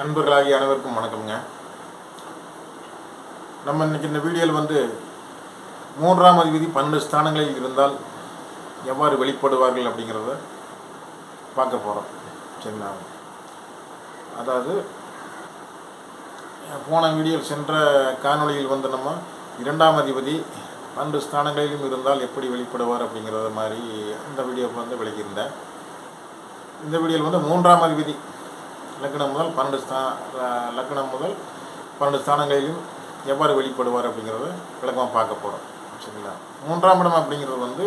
நண்பர்களாகிய அனைவருக்கும் வணக்கம்ங்க. நம்ம இன்னைக்கு இந்த வீடியோவில் வந்து மூன்றாம் அதிபதி பன்னெண்டு ஸ்தானங்களில் இருந்தால் எவ்வாறு வெளிப்படுவார்கள் அப்படிங்கிறத பார்க்க போகிறோம் சரிங்களா? அதாவது போன வீடியோவில் சென்ற காணொளியில் வந்து நம்ம இரண்டாம் அதிபதி பன்னெண்டு ஸ்தானங்களிலும் இருந்தால் எப்படி வெளிப்படுவார் அப்படிங்கிறத மாதிரி அந்த வீடியோவுக்கு வந்து விளக்கியிருந்தேன். இந்த வீடியோவில் வந்து மூன்றாம் அதிபதி லக்னம் முதல் பன்னெண்டு ஸ்தா லக்னம் முதல் பன்னெண்டு ஸ்தானங்களிலும் எவ்வாறு வெளிப்படுவார் அப்படிங்கிறத விளக்கமாக பார்க்க போகிறோம் சரிங்களா? மூன்றாம் இடம் அப்படிங்கிறது வந்து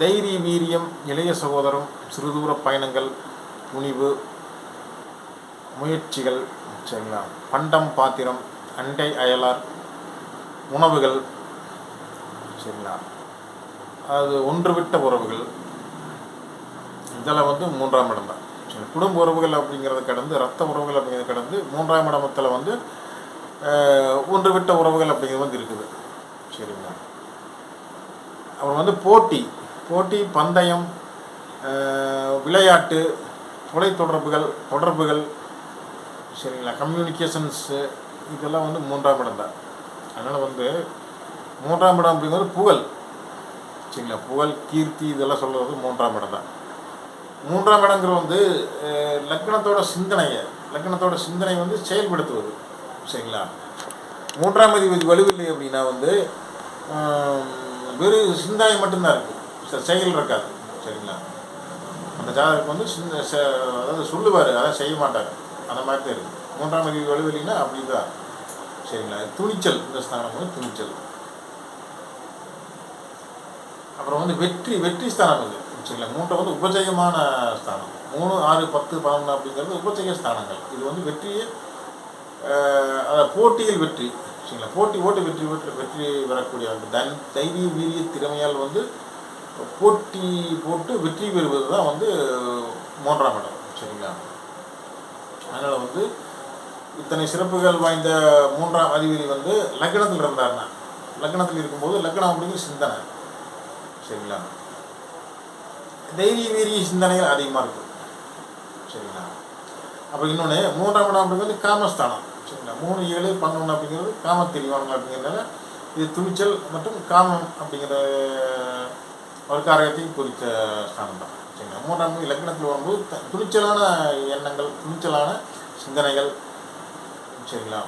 தைரிய வீரியம் இளைய சகோதரம் சிறுதூர பயணங்கள் துணிவு முயற்சிகள். சரிங்களா? பண்டம் பாத்திரம் அண்டை அயலார் உணவுகள். சரிங்களா? அது ஒன்றுவிட்ட உறவுகள். இதெல்லாம் வந்து மூன்றாம் இடம் தான். குடும்ப உறவுகள் அப்படிங்கிறத கடந்து ரத்த உறவுகள் அப்படிங்கிறத கடந்து மூன்றாம் இடமத்தில் வந்து ஒன்று விட்ட உறவுகள் அப்படிங்கிறது வந்து இருக்குது. சரிங்களா? அப்புறம் வந்து போட்டி. போட்டி பந்தயம் விளையாட்டு தொலைத்தொடர்புகள் தொடர்புகள் சரிங்களா? கம்யூனிகேஷன்ஸு இதெல்லாம் வந்து மூன்றாம் இடம் தான். அதனால் வந்து மூன்றாம் இடம் அப்படிங்கிறது புகழ். சரிங்களா? புகழ் கீர்த்தி இதெல்லாம் சொல்கிறது மூன்றாம் இடம் தான். மூன்றாம் இடங்கிறது வந்து லக்னத்தோட சிந்தனையை லக்னத்தோட சிந்தனை வந்து செயல்படுத்துவது. சரிங்களா? மூன்றாம் அதிபதி வலுவில்லை அப்படின்னா வந்து வெறும் சிந்தனை மட்டும்தான் இருக்குது செயல் இருக்காது. சரிங்களா? அந்த ஜாதகருக்கு வந்து சிந்த செ- அதாவது சொல்லுவார் அதான் செய்ய மாட்டார். அந்த மாதிரி தான் இருக்குது மூன்றாம் அதிபதி வலுவில்லைன்னா அப்படி தான் சரிங்களா துணிச்சல். இந்த ஸ்தானம் வந்து துணிச்சல். அப்புறம் வந்து வெற்றி வெற்றி ஸ்தானம் இது. சரிங்களா மூன்றை வந்து உபஜயமான ஸ்தானம். மூணு ஆறு பத்து பதினொன்று அப்படிங்கிறது உபஜய ஸ்தானங்கள். இது வந்து வெற்றியை அதாவது போட்டியில் வெற்றி. சரிங்களா போட்டி ஓட்டு வெற்றி வெற்றி வெற்றி பெறக்கூடிய அந்த தன் தைரிய வீரிய திறமையால் வந்து போட்டி போட்டு வெற்றி பெறுவது தான் வந்து மூன்றாம் இடம். சரிங்களா? அதனால் வந்து இத்தனை சிறப்புகள் வாய்ந்த மூன்றாம் அதிபதி வந்து லக்னத்தில் இருந்தார்னா. லக்னத்தில் இருக்கும்போது லக்னம் அப்படிங்கிற சிந்தனை. சரிங்களா? தைரிய வீரிய சிந்தனைகள் அதிகமாக இருக்கும் சரிங்களா? அப்போ இன்னொன்று மூன்றாம் இடம் அப்படிங்கிறது காமஸ்தானம். சரிங்களா? மூணு ஏழு பன்னெண்டு அப்படிங்கிறது காம தெரிவாங்க அப்படிங்கிறதுனால இது துணிச்சல் மற்றும் காமம் அப்படிங்கிற ஒரு காரியத்தையும் குறித்த ஸ்தானம் தான். சரிங்களா? மூன்றாம் இலக்கணத்தில் வரும்போது துணிச்சலான எண்ணங்கள் துணிச்சலான சிந்தனைகள். சரிங்களா?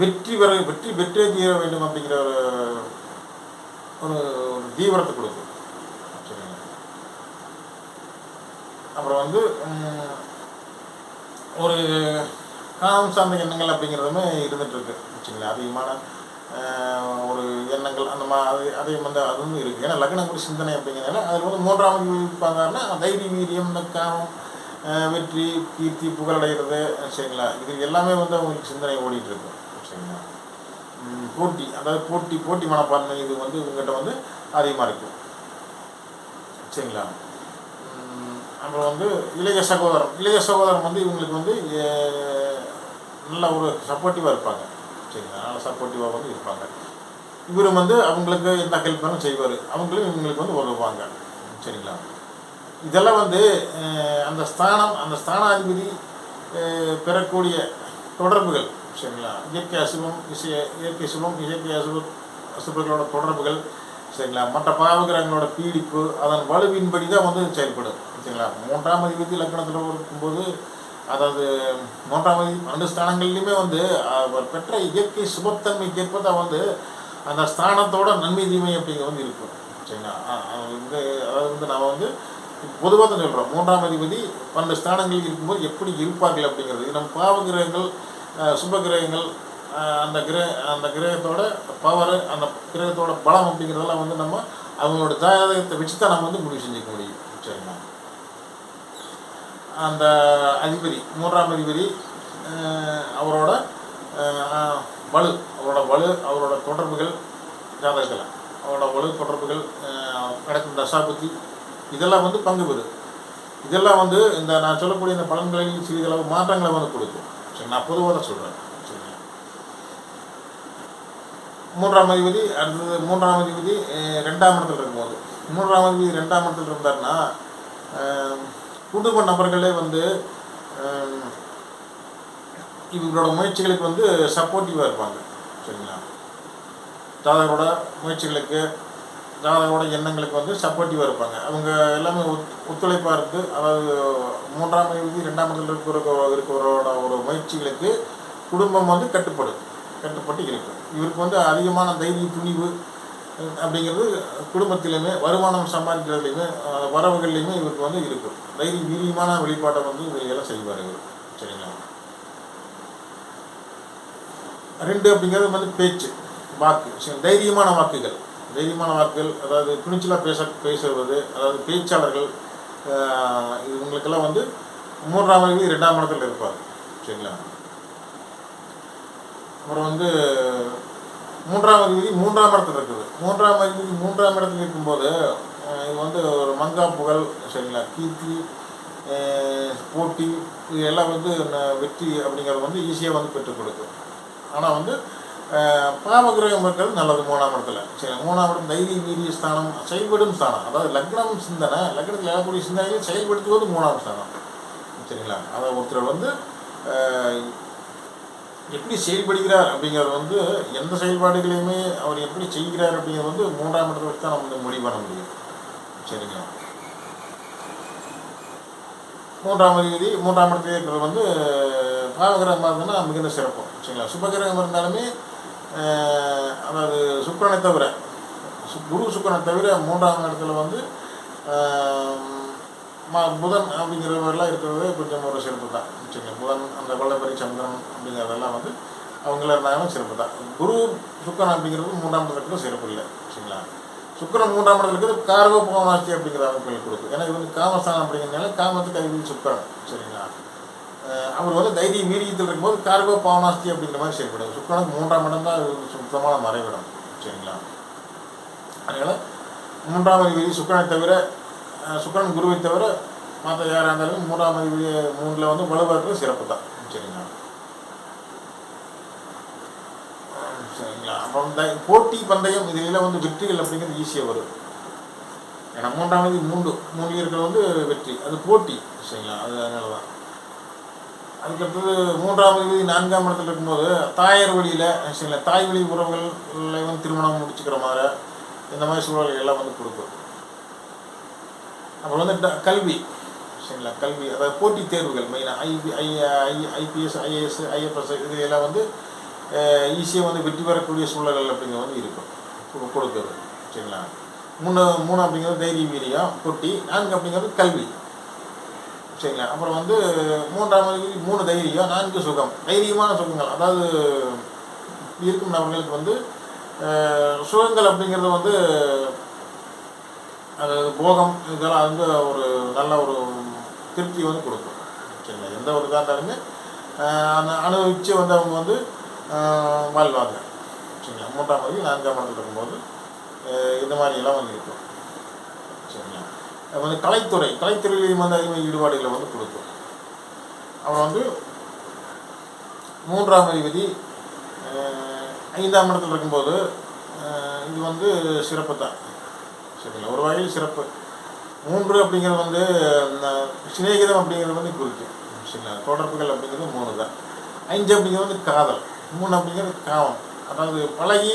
வெற்றி பெற வெற்றி பெற்றே தீர வேண்டும் அப்படிங்கிற ஒரு ஒரு தீவிரத்தை கொடுக்கும் சரிங்களா அப்புறம் வந்து ஒரு காமம் சார்ந்த எண்ணங்கள் அப்படிங்கிறதுமே இருந்துகிட்ருக்கு வச்சுங்களேன் சரிங்களா அதிகமான ஒரு எண்ணங்கள் அந்த மா அது அதே வந்து அது வந்து இருக்குது ஏன்னா லக்னம் சிந்தனை அப்படிங்கிறதுனால அதில் வந்து மூன்றாம் பார்த்தாருன்னா தைரிய வீரியம் இந்த காமம் வெற்றி கீர்த்தி புகழடைகிறது சரிங்களா? இது எல்லாமே வந்து அவங்களுக்கு சிந்தனை ஓடிட்டுருக்கு. சரிங்களா? போட்டி அதாவது போட்டி போட்டி மனப்பான்மை இது வந்து இவங்ககிட்ட வந்து அதிகமாக இருக்கும் சரிங்களா? நம்ம வந்து இளைய சகோதரம் இளைய சகோதரம் வந்து இவங்களுக்கு வந்து நல்ல ஒரு சப்போர்ட்டிவாக இருப்பாங்க. சரிங்களா? நல்ல சப்போர்ட்டிவாக வந்து இருப்பாங்க. இவரும் வந்து அவங்களுக்கு எந்த ஹெல்ப் வேணும் செய்வார். அவங்களும் இவங்களுக்கு வந்து உதவுவாங்க. சரிங்களா? இதெல்லாம் வந்து அந்த ஸ்தானம் அந்த ஸ்தானாதிபதி பெறக்கூடிய தொடர்புகள். சரிங்களா? இயற்கை அசுபம் இசை இயற்கை சுபம் இயற்கை அசுப அசுபங்களோட தொடர்புகள். சரிங்களா? மற்ற பாவகிரகங்களோட பீடிப்பு அதன் வலுவின்படி தான் வந்து செயல்படும். சரிங்களா மூன்றாம் அதிபதி லக்கணத்தில் இருக்கும்போது அதாவது மூன்றாம் அதிபதி ரெண்டு ஸ்தானங்கள்லையுமே வந்து அவர் பெற்ற இயற்கை சுபத்தன்மைக்கு ஏற்ப தான் வந்து அந்த ஸ்தானத்தோட நன்மை தீமை அப்படிங்கிறது வந்து இருக்கும். சரிங்களா? வந்து அதாவது வந்து நம்ம வந்து பொதுவாக தான் சொல்கிறோம் மூன்றாம் அதிபதி பன்னெண்டு ஸ்தானங்கள் இருக்கும்போது எப்படி இருப்பார்கள் அப்படிங்கிறது. நம்ம பாவ கிரகங்கள் சுப கிரகங்கள் அந்த கிரக அந்த கிரகத்தோட பவர் அந்த கிரகத்தோட பலம் அப்படிங்கிறதெல்லாம் வந்து நம்ம அவங்களோட ஜாதகத்தை வச்சு தான் நம்ம வந்து முடிவு செஞ்சுக்க முடியும். அந்த அதிபதி மூன்றாம் அதிபதி அவரோட வலு அவரோட வலு அவரோட தொடர்புகள் ஜாதகத்தில் அவரோட வலு தொடர்புகள் கிடைக்கும் நடக்கும் தசாபுத்தி இதெல்லாம் வந்து பங்கு பெறும் இதெல்லாம் வந்து இந்த நான் சொல்லக்கூடிய இந்த பலன்களில் சிறிதளவு மாற்றங்களை வந்து கொடுக்கும். சரி நான் பொதுவாக தான் சொல்கிறேன் சரிங்களா? மூன்றாம் அதிபதி அடுத்தது மூன்றாம் அதிபதி ரெண்டாம் இடத்துல இருக்கும்போது. மூன்றாம் அதிபதி ரெண்டாம் இடத்துல இருந்தாருன்னா குடும்ப நபர்களே வந்து இவங்களோட முயற்சிகளுக்கு வந்து சப்போர்ட்டிவாக இருப்பாங்க சரிங்களா? ஜாதகரோட முயற்சிகளுக்கு ஜாதகரோட எண்ணங்களுக்கு வந்து சப்போர்ட்டிவாக இருப்பாங்க. அவங்க எல்லாமே ஒத் ஒத்துழைப்பாக இருந்து அதாவது மூன்றாம் விதி ரெண்டாம் இடத்துல இருக்கிற இருக்கிறவரோட ஒரு முயற்சிகளுக்கு குடும்பம் வந்து கட்டுப்படும் கட்டுப்பட்டு இருக்கும். இவருக்கு வந்து அதிகமான தைரிய துணிவு அப்படிங்கிறது குடும்பத்திலையுமே வருமானம் சம்பாதிக்கிறதுலையுமே வரவுகள்லையுமே இவருக்கு வந்து இருக்கும் தைரிய வீரியமான வெளிப்பாட்டை வந்து இவர்களெல்லாம் செய்வார் இவர். சரிங்களா? ரெண்டு அப்படிங்கிறது வந்து பேச்சு வாக்கு. சரி, தைரியமான வாக்குகள். தைரியமான வாக்குகள் அதாவது துணிச்சலாக பேச பேசுவது அதாவது பேச்சாளர்கள் இவங்களுக்கெல்லாம் வந்து மூன்றாம் வயது ரெண்டாம் இடத்துல இருப்பார். சரிங்களா? அப்புறம் வந்து மூன்றாம் விதி மூன்றாம் இடத்துல இருக்குது. மூன்றாம் விதி மூன்றாம் இடத்துல இருக்கும்போது இது வந்து ஒரு மங்கா புகழ் சரிங்களா? கீர்த்தி போட்டி இது எல்லாம் வந்து வெற்றி அப்படிங்கிறது வந்து ஈஸியாக வந்து பெற்றுக் கொடுக்கும் ஆனால் வந்து பாவகிரகம் இருக்கிறது நல்லது மூணாம் இடத்துல. சரி மூணாம் இடம் தைரிய வீரிய ஸ்தானம் செயல்படும் ஸ்தானம். அதாவது லக்னம் சிந்தனை லக்னத்தில் ஏறக்கூடிய சிந்தனையை செயல்படுத்துவது மூணாம் ஸ்தானம். சரிங்களா? அதை ஒருத்தர் வந்து எப்படி செயல்படுகிறார் அப்படிங்கிறது வந்து எந்த செயல்பாடுகளையுமே அவர் எப்படி செய்கிறார் அப்படிங்கிறது வந்து மூன்றாம் இடத்தை வச்சு தான் நம்ம வந்து முடிவு பண்ண முடியும். சரிங்களா? மூன்றாம் அதிபதி மூன்றாம் இடத்துல இருக்கிறது வந்து பாவகிரகமாக இருந்ததுன்னா மிகுந்த சிறப்பு. சரிங்களா? சுபகிரகம் இருந்தாலுமே அதாவது சுக்கரனை தவிர சு- குரு சுக்கரனை தவிர மூன்றாம் இடத்துல வந்து ம- புதன் அப்படிங்கிறவரெல்லாம் இருக்கிறது கொஞ்சம் ஒரு சிறப்பு தான். சரிங்க புதன் அந்த வல்லபரி சந்திரன் அப்படிங்கிறதெல்லாம் வந்து அவங்கள இருந்தாலும் சிறப்பு தான். குரு சுக்கரன் அப்படிங்கிறது மூன்றாம் இடத்துல சிறப்பு இல்லை சரிங்களா? சுக்கரன் மூன்றாம் இடத்துல இருக்கிறது கார்கோ பவனாஸ்தி அப்படிங்கிற அமைப்புகள் கொடுக்கும். ஏன்னா இது வந்து காமஸ்தானம் அப்படிங்கிறதுனால காமத்துக்கு அறிவு சுக்கரன் சரிங்களா? அவர் வந்து தைரிய வீரியத்தில் இருக்கும்போது கார்கோ பவனாஸ்தி அப்படிங்கிற மாதிரி செயல்படும். சுக்கரனுக்கு மூன்றாம் இடம் தான் சுத்தமான மறைவிடம் சரிங்களா? அதனால் மூன்றாம் வீதி சுக்கரனை தவிர சுக்கிரன் குருவை தவிர மற்ற யாராக இருந்தாலும் மூன்றாம் அதிபதி மூணில் வந்து வலுவாக்குறது சிறப்பு தான். சரிங்களா? சரிங்களா? அப்புறம் இந்த போட்டி பந்தயம் இதில் வந்து வெற்றிகள் அப்படிங்கிறது ஈஸியாக வரும். ஏன்னா மூன்றாம் தேதி மூன்று மூணு இருக்கிறது வந்து வெற்றி. அது போட்டி சரிங்களா? அது அதனால தான். அதுக்கடுத்தது மூன்றாம் தேதி நான்காம் இடத்துல இருக்கும்போது தாயார் வழியில் சரிங்களா? தாய் வழி உறவுகள் வந்து திருமணம் முடிச்சுக்கிற மாதிரி இந்த மாதிரி சூழல்கள் எல்லாம் வந்து கொடுக்கும். அப்புறம் வந்து ட- கல்வி. சரிங்களா? கல்வி அதாவது போட்டித் தேர்வுகள் மெயினாக IP I I IPS IAS IFS இது எல்லாம் வந்து ஈஸியாக வந்து வெற்றி பெறக்கூடிய சூழல்கள் அப்படிங்கிறது வந்து இருக்கும். கொடுக்குறது சரிங்களா? மூணு மூணு அப்படிங்கிறது தைரிய வீரியம் போட்டி நான்கு அப்படிங்கிறது கல்வி. சரிங்களா? அப்புறம் வந்து மூன்றாம் மூணு தைரியம் நான்கு சுகம். தைரியமான சுகங்கள். அதாவது இருக்கும் நபர்களுக்கு வந்து சுகங்கள் அப்படிங்கிறது வந்து அதாவது போகம் இதெல்லாம் வந்து ஒரு நல்ல ஒரு திருப்தி வந்து கொடுக்கும். சரிங்களா? எந்த ஒரு இதாக இருந்தாலுமே அந்த அனுபவித்து வந்து அவங்க வந்து வாழ்வாங்க. சரிங்களா? மூன்றாம் வகுப்பு நான்காம் இடத்துல இருக்கும்போது இந்த மாதிரியெல்லாம் வந்து இருக்கும். சரிங்களா? வந்து கலைத்துறை கலைத்துறையிலையும் வந்து அதிகமாக ஈடுபாடுகளை வந்து கொடுக்கும். அப்புறம் வந்து மூன்றாம் அதிபதி ஐந்தாம் இடத்துல இருக்கும்போது இது வந்து சிறப்பு தான் சரிங்களா ஒரு வகையில் சிறப்பு. மூன்று அப்படிங்கிறது வந்து இந்த சிநேகிதம் அப்படிங்கிறது வந்து குறிக்கும் சரிங்களா? தொடர்புகள் அப்படிங்கிறது மூணு தான் அஞ்சு அப்படிங்கிறது வந்து காதல். மூணு அப்படிங்கிறது காமம் அதாவது பழகி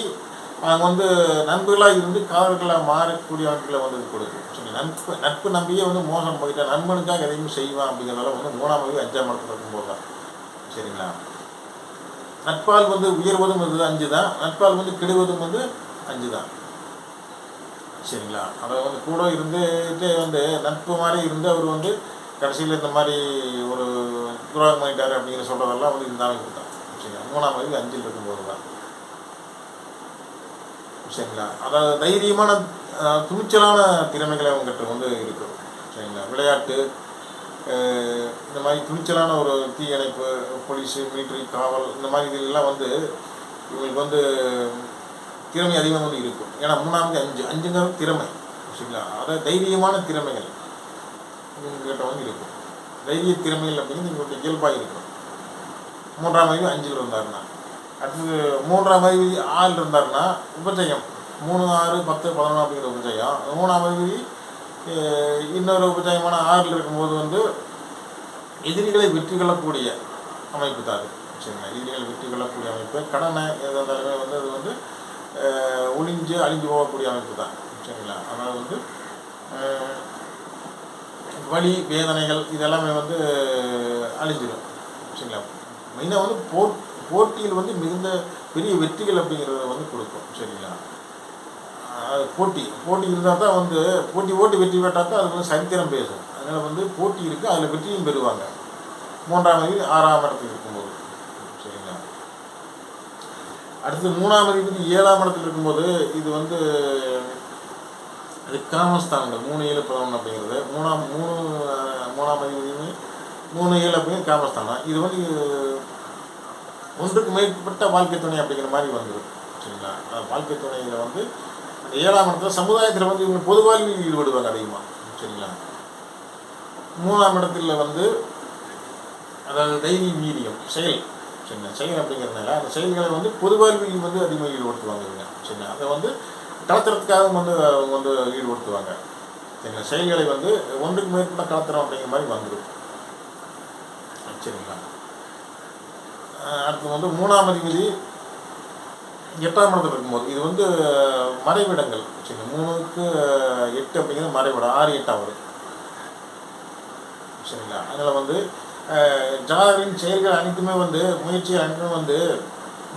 அவங்க வந்து நண்பர்களாக இருந்து காதல்களாக மாறக்கூடிய வந்து கொடுக்கும் சரி நட்பு நட்பு நம்பியே வந்து மோசம் போயிட்டா நண்பனுக்காக எதையும் செய்வான் அப்படிங்கிறதால வந்து மூணாம் வகை அஞ்சாம் இடத்துல இருக்கும்போது தான். சரிங்களா? நட்பால் வந்து உயர்வதும் வந்து அஞ்சு தான் நட்பால் வந்து கெடுவதும் வந்து அஞ்சு தான் சரிங்களா? அதை வந்து கூட இருந்துட்டு வந்து நட்பு மாதிரி இருந்து அவர் வந்து கடைசியில் இந்த மாதிரி ஒரு துரோகம் பண்ணிட்டார் அப்படிங்கிற சொல்கிறதெல்லாம் வந்து இருந்தாலும் அமைப்பு சரிங்களா? மூணாம் வயது அஞ்சில் இருக்கும்போது தான். சரிங்களா? அதாவது தைரியமான துணிச்சலான திறமைகளை அவங்ககிட்ட வந்து இருக்கும். சரிங்களா? விளையாட்டு இந்த மாதிரி துணிச்சலான ஒரு தீயணைப்பு போலீஸு மிலிட்ரி காவல் இந்த மாதிரி இதெல்லாம் வந்து இவங்களுக்கு வந்து திறமை அதிகமாக ஒன்று இருக்கும். ஏன்னா மூணாவது அஞ்சு அஞ்சுங்கிறது திறமை. சரிங்களா? அதாவது தைரியமான திறமைகள் இவங்ககிட்ட வந்து இருக்கும். தைரிய திறமைகள் அப்படிங்கிறது இவங்களுடைய இயல்பாக இருக்கும். மூன்றாம் அறிவு அஞ்சில் இருந்தாருன்னா. அடுத்தது மூன்றாம் அறிவு ஆறில் இருந்தாருன்னா உபஜயம். மூணு ஆறு பத்து பதினொன்று அப்படிங்கிற உபஜயம். மூணாம் அறிவு இன்னொரு உபஜயமான ஆறில் இருக்கும்போது வந்து எதிரிகளை வெற்றி கொள்ளக்கூடிய அமைப்பு தான் அது. சரிங்களா? எதிரிகளை வெற்றி கொள்ளக்கூடிய அமைப்பு. கடனை எது இருந்தாலுமே வந்து அது வந்து ஒளிஞ்சு அழிஞ்சு போகக்கூடிய அமைப்பு தான். சரிங்களா? அதாவது வந்து வலி வேதனைகள் இதெல்லாமே வந்து அழிஞ்சிடும் சரிங்களா? மெயினாக வந்து போர் போட்டியில் வந்து மிகுந்த பெரிய வெற்றிகள் அப்படிங்கிறத வந்து கொடுக்கும். சரிங்களா? போட்டி போட்டி இருந்தால் தான் வந்து போட்டி ஓட்டி வெற்றி பெற்றால் தான் அது வந்து சரித்திரம் பேசும். அதனால் வந்து போட்டி இருக்குது அதில் வெற்றியும் பெறுவாங்க. மூன்றாம் அதிபதி ஆறாம் இடத்துக்கு இருக்கும்போது. அடுத்து மூணாம் அதிபதி ஏழாம் இடத்துல இருக்கும்போது இது வந்து அது காமஸ்தானங்கள் மூணு ஏழு பதினொன்று அப்படிங்கிறது. மூணாம் மூணு மூணாம் அதிபதியுமே மூணு ஏழு அப்படிங்கிறது காமஸ்தானம் இது வந்து ஒன்றுக்கு மேற்பட்ட வாழ்க்கை துணை அப்படிங்கிற மாதிரி வந்துடும் சரிங்களா? வாழ்க்கை துணையில் வந்து ஏழாம் இடத்துல சமுதாயத்தில் வந்து இவங்க பொது வாழ்வில் ஈடுபடுவாங்க அதிகமாக சரிங்களா? மூணாம் இடத்துல வந்து அதாவது தைரிய வீரியம் செயல். சரிங்களா செயல் அப்படிங்கிறதுனால அந்த செயல்களை வந்து பொது வந்து அதிகமாக ஈடுபடுத்துவாங்க இவங்க. சரிங்களா அதை வந்து கலத்துறதுக்காக வந்து அவங்க வந்து ஈடுபடுத்துவாங்க. சரிங்களா செயல்களை வந்து ஒன்றுக்கு மேற்பட்ட கலத்துறோம் அப்படிங்கிற மாதிரி வந்துடும் சரிங்களா? அடுத்து வந்து மூணாம் அதிபதி எட்டாம் இடத்துல இருக்கும்போது. இது வந்து மறைவிடங்கள். சரி மூணுக்கு எட்டு அப்படிங்கிறது மறைவிடம். ஆறு எட்டாம் வரும் சரிங்களா? அதில் வந்து ஜாதகரின் செயல்கள் அனைத்துமே வந்து முயற்சிகள் அனைத்துமே வந்து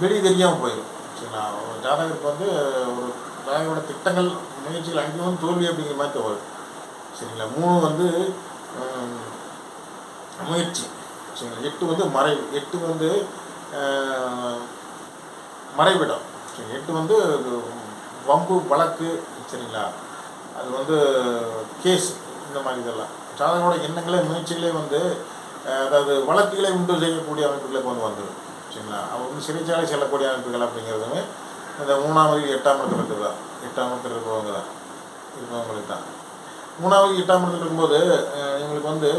வெடி தெரியாமல் போயிடும் சரிங்களா? ஜாதகருக்கு வந்து ஒரு ஜாதகரோட திட்டங்கள் முயற்சிகள் அனைத்தும் வந்து தோல்வி அப்படிங்கிற மாதிரி தான் சரிங்களா? மூணு வந்து முயற்சி. சரிங்களா? எட்டு வந்து மறைவு. எட்டு வந்து மறைவிடம். சரி எட்டு வந்து வம்பு வழக்கு சரிங்களா? அது வந்து கேஸ் இந்த மாதிரி இதெல்லாம். ஜாதகரோட எண்ணங்களே முயற்சிகளே வந்து அதாவது வழக்குகளை உண்டு செய்யக்கூடிய அமைப்புகளுக்கு கொண்டு வந்துடும் சரிங்களா? அவங்க வந்து சிறைச்சாலை செல்லக்கூடிய அமைப்புகள் அப்படிங்கிறதுமே இந்த மூணாவது எட்டாம் இடத்துல இருக்குது? தான் எட்டாம் இடத்துல இருக்கிறவங்க தான். இருக்கிறவங்களுக்கு தான். மூணாவது எட்டாம் இடத்துல இருக்கும்போது இவங்களுக்கு வந்து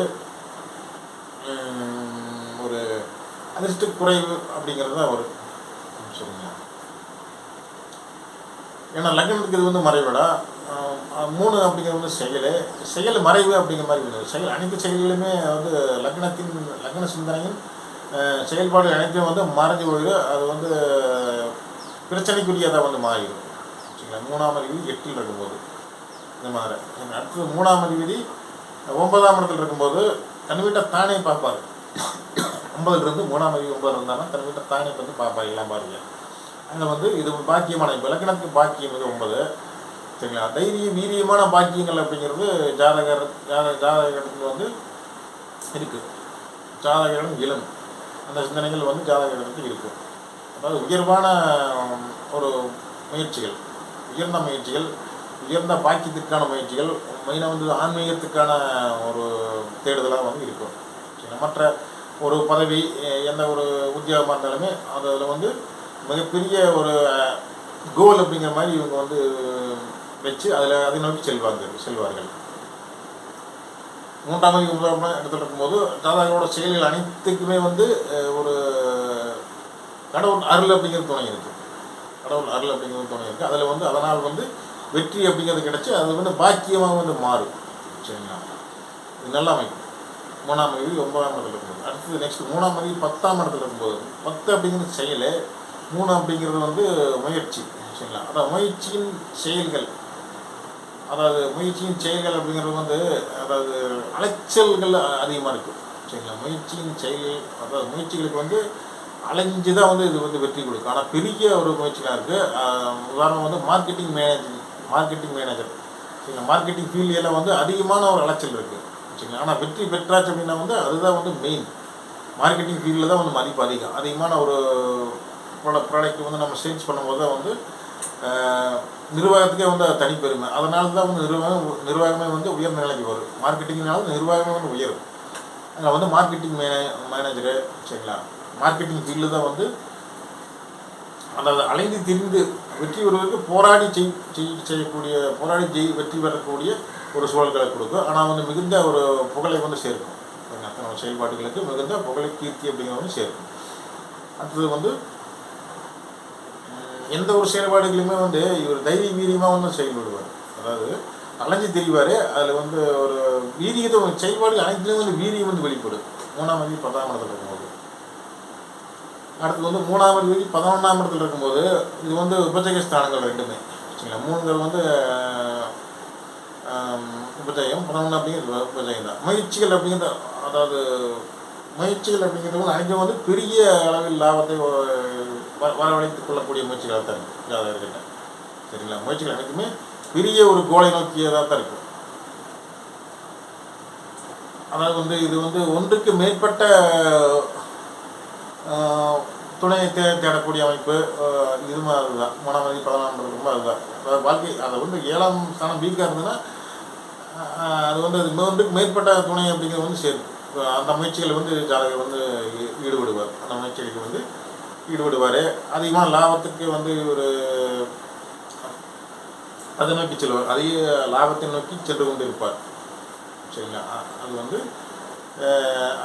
ஒரு அதிர்ஷ்ட குறைவு அப்படிங்கிறது தான் வரும். சரிங்களா ஏன்னா லக்னத்துக்கு இது வந்து மறைவிடா. மூணு அப்படிங்கிற வந்து செயல். செயல் மறைவு அப்படிங்கிற மாதிரி இருக்குது. செயல் அனைத்து செயல்களுமே வந்து லக்னத்தின் லக்ன சிந்தனையின் செயல்பாடு அனைத்தையும் வந்து மறைஞ்சு போயிடும் அது வந்து பிரச்சனைக்குரியதாக வந்து மாறிடும். சரிங்களா? மூணாம் அதிபதி எட்டில் இருக்கும்போது. இந்த மாதிரி. அடுத்தது மூணாம் அறிவிதி ஒன்பதாம் இடத்துல இருக்கும்போது தன் வீட்டை தானே பார்ப்பார். ஒன்பதுலேருந்து மூணாம் அதிபதி ஒன்பது இருந்தாலும் தன் வீட்டை தானே வந்து பார்ப்பார். எல்லாம் பாருங்க. அதில் வந்து இது பாக்கியமான இப்போ இலக்கணத்துக்கு பாக்கியம் இது ஒன்பது. சரிங்களா? தைரிய வீரியமான பாக்கியங்கள் அப்படிங்கிறது ஜாதகர் ஜாத ஜாதகத்தில் வந்து இருக்குது ஜாதகரும் இளம். அந்த சிந்தனைகள் வந்து ஜாதகருக்கு இருக்குது அதாவது உயர்வான ஒரு முயற்சிகள் உயர்ந்த முயற்சிகள் உயர்ந்த பாக்கியத்திற்கான முயற்சிகள் மெயினாக வந்து ஆன்மீகத்துக்கான ஒரு தேடுதலாக வந்து இருக்கும். சரிங்களா? மற்ற ஒரு பதவி எந்த ஒரு உத்தியோகமாக இருந்தாலுமே அதில் வந்து மிகப்பெரிய ஒரு கோல் அப்படிங்கிற மாதிரி இவங்க வந்து வச்சு அதில் அதை நோக்கி செல்வாங்க செல்வார்கள். மூன்றாம் தேதி ஒன்பதாம் இடத்துல இருக்கும்போது தாதாவோட செயல்கள் அனைத்துக்குமே வந்து ஒரு கடவுள் அருள் அப்படிங்கிறது துணை இருக்குது கடவுள் அருள் அப்படிங்கிறது துணை இருக்குது அதில் வந்து அதனால் வந்து வெற்றி அப்படிங்கிறது கிடைச்சி அது வந்து பாக்கியமாக வந்து மாறும். சரிங்களா? இது நல்ல அமைப்பு. மூணாம் மதி ஒன்பதாம் இடத்துல இருக்கும்போது. அடுத்தது நெக்ஸ்ட் மூணாம் மதி பத்தாம் இடத்துல இருக்கும்போது. பத்து அப்படிங்கிறது செயல் மூணு அப்படிங்கிறது வந்து முயற்சி. சரிங்களா? அதான் முயற்சியின் செயல்கள். அதாவது முயற்சியின் செயல்கள் அப்படிங்கிறது வந்து அதாவது அலைச்சல்கள் அதிகமாக இருக்குது சரிங்களா? முயற்சியின் செயல்கள் அதாவது முயற்சிகளுக்கு வந்து அலைஞ்சு தான் வந்து இது வந்து வெற்றி கொடுக்கும். ஆனால் பெரிய ஒரு முயற்சியாக இருக்குது உதாரணம் வந்து மார்க்கெட்டிங் மேனேஜர் மார்க்கெட்டிங் மேனேஜர் சரிங்களா? மார்க்கெட்டிங் ஃபீல்டில் வந்து அதிகமான ஒரு அலைச்சல் இருக்குது சரிங்களா? ஆனால் வெற்றி பெற்றாச்சு அப்படின்னா வந்து அதுதான் வந்து மெயின் மார்க்கெட்டிங் ஃபீல்டில் தான் வந்து மதிப்பு அதிகம். அதிகமான ஒரு ப்ராடக்ட் வந்து நம்ம சேல்ஸ் பண்ணும்போது தான் வந்து நிர்வாகத்துக்கே வந்து அது தனிப்பெருமை அதனால தான் வந்து நிர்வாகம் நிர்வாகமே வந்து உயர்ந்த நிலைக்கு வரும் மார்க்கெட்டிங்னால நிர்வாகமே வந்து உயரும். அதில் வந்து மார்க்கெட்டிங் மேன மேனேஜரு சரிங்களா? மார்க்கெட்டிங் ஃபீல்டு தான் வந்து அதாவது அலைந்து திரிந்து வெற்றி பெறுவதற்கு போராடி செய் செய் செய்யக்கூடிய போராடி ஜெய் வெற்றி பெறக்கூடிய ஒரு சூழல்களை கொடுக்கும். ஆனால் வந்து மிகுந்த ஒரு புகழை வந்து சேர்க்கும். அத்தனை செயல்பாடுகளுக்கு மிகுந்த புகழை கீர்த்தி அப்படிங்கிறது வந்து சேர்க்கும். அடுத்தது வந்து எந்த ஒரு செயல்பாடுகளுமே வந்து இவர் தைரிய வீரியமாக வந்து செயல்படுவார். அதாவது அலைஞ்சு தெரிவார் அதில் வந்து ஒரு வீரியத்தை செயல்பாடு அனைத்துலேயும் வந்து வீரியம் வந்து வெளிப்படும். மூணாம் தேதி பத்தாம் இடத்துல இருக்கும்போது. அடுத்தது வந்து மூணாம் தேதி பதினொன்றாம் இடத்துல இருக்கும்போது இது வந்து உபஜய ஸ்தானங்கள் ரெண்டுமே. சரிங்களா? மூணுங்கிறது வந்து உபஜயம் பதினொன்று அப்படிங்கிறது உபஜயம் தான். முயற்சிகள் அப்படிங்கிறது அதாவது முயற்சிகள் அப்படிங்கிறது வந்து அங்கே வந்து பெரிய அளவில் லாபத்தை வ- வரவழைத்துக் கொள்ளக்கூடிய முயற்சிகளாக தான் இருக்கும் இருக்கின்றன சரிங்களா? முயற்சிகள் அனைத்துமே பெரிய ஒரு கோலை நோக்கியதாக தான் இருக்கும். அதாவது வந்து இது வந்து ஒன்றுக்கு மேற்பட்ட துணையை தே தேடக்கூடிய அமைப்பு ஆஹ், இது மாதிரி தான் மனமதி பதினாம் ரொம்ப அதுதான். அதாவது வாழ்க்கை அதை வந்து ஏழாம் ஸ்தானம் வீக்காக இருந்ததுன்னா அது வந்து அது ஒன்றுக்கு மேற்பட்ட துணை அப்படிங்கிறது வந்து சேர்க்கும் அந்த முயற்சிகள் வந்து ஜாதகர் வந்து ஈடுபடுவார். அந்த முயற்சிகளுக்கு வந்து ஈடுபடுவார். அதிகமாக லாபத்துக்கு வந்து ஒரு அதை நோக்கி செல்வார். அதையே லாபத்தை நோக்கி சென்று கொண்டு இருப்பார் சரிங்களா அது வந்து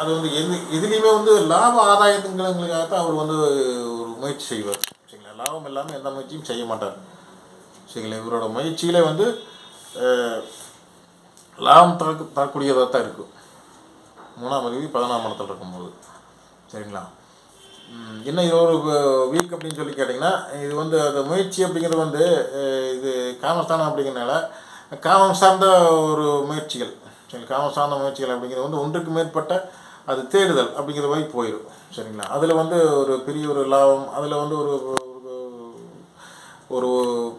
அது வந்து எது எதுலேயுமே வந்து லாப ஆதாயத்துங்கிறவங்களுக்காகத்தான் தான் அவர் வந்து ஒரு முயற்சி செய்வார். சரிங்களா? லாபம் இல்லாமல் எந்த முயற்சியும் செய்ய மாட்டார். சரிங்களா? இவரோட முயற்சியில் வந்து லாபம் தர தரக்கூடியதாக தான் இருக்கும். மூணாம் தேதி பதினாம் இடத்துல இருக்கும்போது. சரிங்களா? என்ன இது ஒரு வீக் அப்படின்னு சொல்லி கேட்டிங்கன்னா இது வந்து அந்த முயற்சி அப்படிங்கிறது வந்து இது காமஸ்தானம் அப்படிங்கிறனால காமம் சார்ந்த ஒரு முயற்சிகள். சரி காமம் சார்ந்த முயற்சிகள் அப்படிங்கிறது வந்து ஒன்றுக்கு மேற்பட்ட அது தேடுதல் அப்படிங்கிற மாதிரி போயிடும் சரிங்களா? அதில் வந்து ஒரு பெரிய ஒரு லாபம் அதில் வந்து ஒரு ஒரு- ஒரு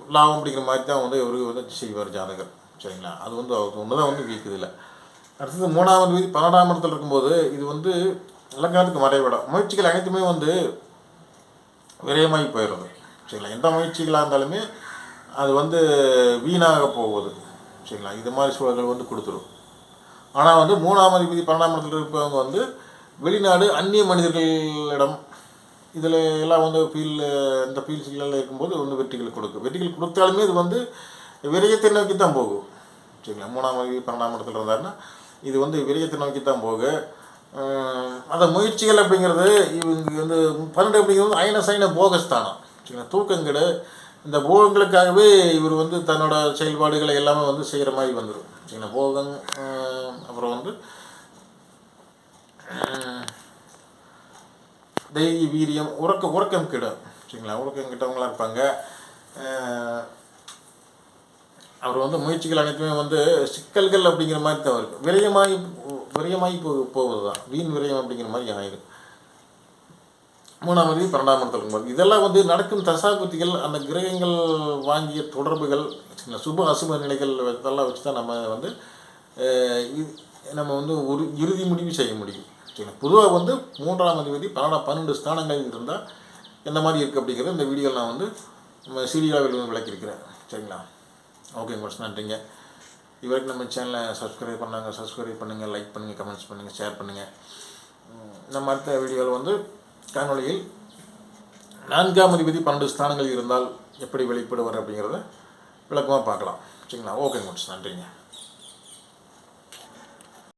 லாபம் அப்படிங்கிற மாதிரி தான் வந்து இவருக்கு வந்து செய்வார் ஜாதகர். சரிங்களா? அது வந்து அவருக்கு ஒன்று தான் வந்து வீக்குது இல்லை அடுத்தது மூணாவது வீதி பன்னெண்டாம் இடத்துல இருக்கும்போது இது வந்து இலக்கணத்துக்கு மறைவிடம் முயற்சிகள் அனைத்துமே வந்து விரயமாகி போயிடுறது சரிங்களா? எந்த முயற்சிகளாக இருந்தாலுமே அது வந்து வீணாக போகுது. சரிங்களா? இது மாதிரி சூழல்கள் வந்து கொடுத்துரும். ஆனால் வந்து மூணாம் அதிபதி பன்னெண்டாம் இடத்துல இருப்பவங்க வந்து வெளிநாடு அந்நிய மனிதர்களிடம் இதில் எல்லாம் வந்து ஃபீல் இந்த ஃபீல்ட்ஸ்களில் இருக்கும்போது வந்து வெற்றிகள் கொடுக்கும் வெற்றிகள் கொடுத்தாலுமே இது வந்து விரயத்தை நோக்கி தான் போகும். சரிங்களா? மூணாம் அதிபதி பன்னெண்டாம் இடத்துல இருந்தாருன்னா இது வந்து விரயத்தை நோக்கி தான் போக அந்த முயற்சிகள் அப்படிங்கிறது இவங்க வந்து பன்னெண்டு அப்படிங்கிறது ஐன சைன போகஸ்தானம். சரிங்களா? தூக்கங்கேடு. இந்த போகங்களுக்காகவே இவர் வந்து தன்னோட செயல்பாடுகளை எல்லாமே வந்து செய்கிற மாதிரி வந்துடும் சரிங்களா? போகம் அப்புறம் வந்து தெய்வீரியம் வீரியம் உறக்க உறக்கம் கிடும் சரிங்களா? உறக்கம் கிட்டவங்களா இருப்பாங்க அவர் வந்து முயற்சிகள் அனைத்துமே வந்து சிக்கல்கள் அப்படிங்கிற மாதிரி தான் இருக்கும் விரயமாகி விரயமாகி போ போவது தான் வீண் விரயம் அப்படிங்கிற மாதிரி ஆயிடும் மூணாம் தேதி பன்னெண்டாம் இடத்துல இதெல்லாம் வந்து நடக்கும் தசாபுத்திகள் அந்த கிரகங்கள் வாங்கிய தொடர்புகள் சின்ன சுப அசுப நிலைகள் இதெல்லாம் வச்சு தான் நம்ம வந்து நம்ம வந்து ஒரு இறுதி முடிவு செய்ய முடியும். சரிங்களா? பொதுவாக வந்து மூன்றாம் அதிபதி பன்னெண்டாம் பன்னெண்டு ஸ்தானங்கள் இருந்தால் எந்த மாதிரி இருக்குது அப்படிங்கிறது இந்த வீடியோவில் நான் வந்து நம்ம சீரியலாக விளக்கியிருக்கிறேன். சரிங்களா? ஓகே கோர்ஸ் நன்றிங்க இதுவரைக்கும் நம்ம சேனலை சப்ஸ்கிரைப் பண்ணாங்க சப்ஸ்கிரைப் பண்ணுங்கள் லைக் பண்ணுங்கள் கமெண்ட்ஸ் பண்ணுங்கள் ஷேர் பண்ணுங்கள் நம்ம அடுத்த வீடியோவில் வந்து காணொலியில் நான்காம் அதிபதி பன்னெண்டு ஸ்தானங்கள் இருந்தால் எப்படி வெளிப்படுவார் அப்படிங்கிறத விளக்கமாக பார்க்கலாம். சரிங்களா? ஓகே கோர்ஸ் நன்றிங்க